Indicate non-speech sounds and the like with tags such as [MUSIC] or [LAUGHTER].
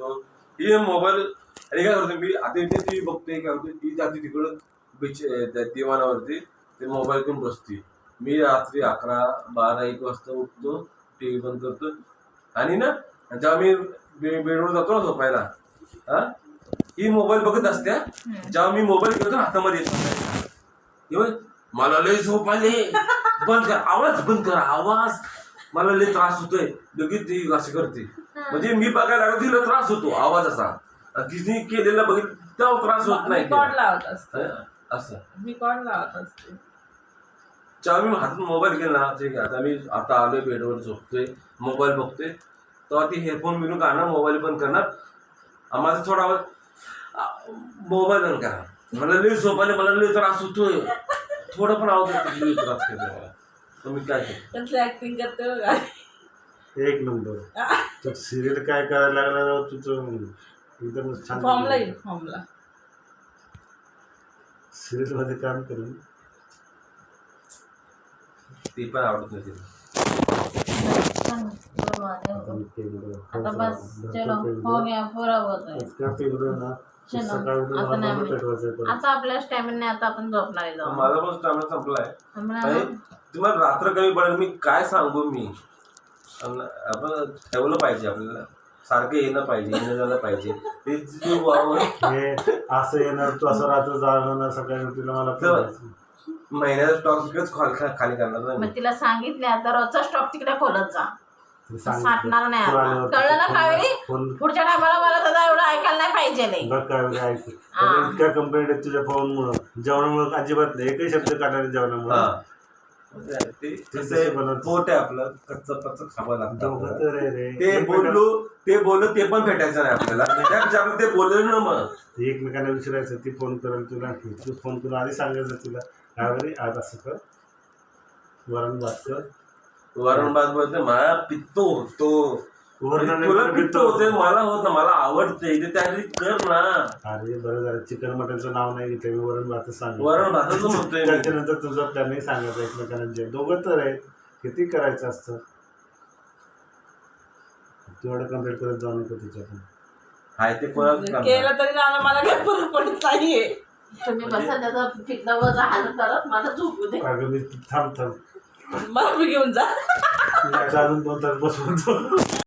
बघतो ही मोबाईल आणि काय करतो मी आता इथे टी व्ही बघते काय होते ती जाते तिकडं बीच दिवाणावरती ते मोबाईल घेऊन बसते. मी रात्री अकरा बारा एक वाजता उठतो टी व्ही बंद करतो. आणि ना जेव्हा मी बेडवर जातो ना झोपायला हा ही मोबाईल बघत असते हा. जेव्हा मी मोबाईल घेतो ना हातामध्ये येतो. मला लय झोप आले. बंद कर आवाज बंद कर आवाज. मला लय त्रास होतोय. लगेच ती अशी करते. म्हणजे मी बघायला लागलो तिला त्रास होतो आवाजाचा आणि तिने केलेला बघितलं तेव्हा त्रास होत नाही मी कॉर्ड लावत असते. हा, असं. मी कॉर्ड लावत असते. जेव्हा मी हातात मोबाईल घेणार ठीक आहे आता मी आता आलोय बेडवर झोपतोय मोबाईल बघतोय तेव्हा ती हेडफोन बिनून काढणार मोबाईल बंद करणार. माझा थोडा आवाज मोबाईल बंद करा. मला लई झोप आले मला लई त्रास होतोय. थोडं पण आवाज येतो, लई त्रास करतोय मला. तर मी काय ऍक्टिंग करते एक नंबर. [LAUGHS] तर सिरियल काय करायला लागला तुझं एकदम छान फॉर्मला येईल फॉर्मला सिरियलमध्ये काम करून ती पण आवडत. आता बस चलो. हो गया पूरा होत आहे आता नाही. आता आपल्या स्टॅमिना आता आपण झोपणार आहे जाऊन माझा पण स्टॅमिना संपलाय. आणि तुम्हाला रात्र कमी पडेल मी काय सांगू मी? आपण ठेवलं पाहिजे आपल्याला सारखं येणं पाहिजे येणं झालं पाहिजे ते जे वावर हे असं येणार तू असं रात्र जागवणार सकाळी उठीला मला पेटवायचं. महिन्याचा स्टॉक तिकडेच खाली खाली करणार ना मी. मग तिला सांगितले आता रोजचा स्टॉप तिकडे खोलत जा ते सांगितलं. साठणार नाही तू आता. आल्यावर कळलं ना फोन- कावेरी? फोन पुढच्या टायमाला मला दादा एवढं ऐकायला नाही पाहिजे लय. बघ काय वेळ ऐक हा. इतक्या कंप्लेंट आहेत तुझ्या फोनमुळं जेवणामुळं अजिबात नाही एकही शब्द काढणार जेवणामुळे हा ते कसं आहे, पोट आहे आपलं कच्चं पच्चं खावं लागतं ते बोललो ते बोललो ते पण भेटायचं नाही आपल्याला. आपण ते बोललो ना मग. एकमेकांना विचारायचं ती फोन करेल तुला तू फोन करून आधी सांगायचं तिला. काय आज असं कर. वरण भात कर. वरण भात बोलते मला पित्त होतो. म्हणजे तुला पित्त होते मला होत ना मला आवडते ते त्यासाठी कर ना. अरे बरं झालं. चिकन मटनचं नाव नाही घेतलं मी वरण भातच सांग वरण भातच म्हणतोय. त्याच्यानंतर तुझा प्लॅन नाही सांगायचा एकमेकांना जे. दोघं तर आहेत. किती करायचं असतं? तू एवढं कंप्लीट करत जाऊ नको तिच्यातून हाय ते कोणाला केलं तरी ना मला काय फरक पडत नाहीये. तुम्ही बसा त्याचा फिकला वजा हाल करत मला झोपू दे. अगं मी थांब थांब. मला घेऊन जा. अजून दोन तास बसवतो.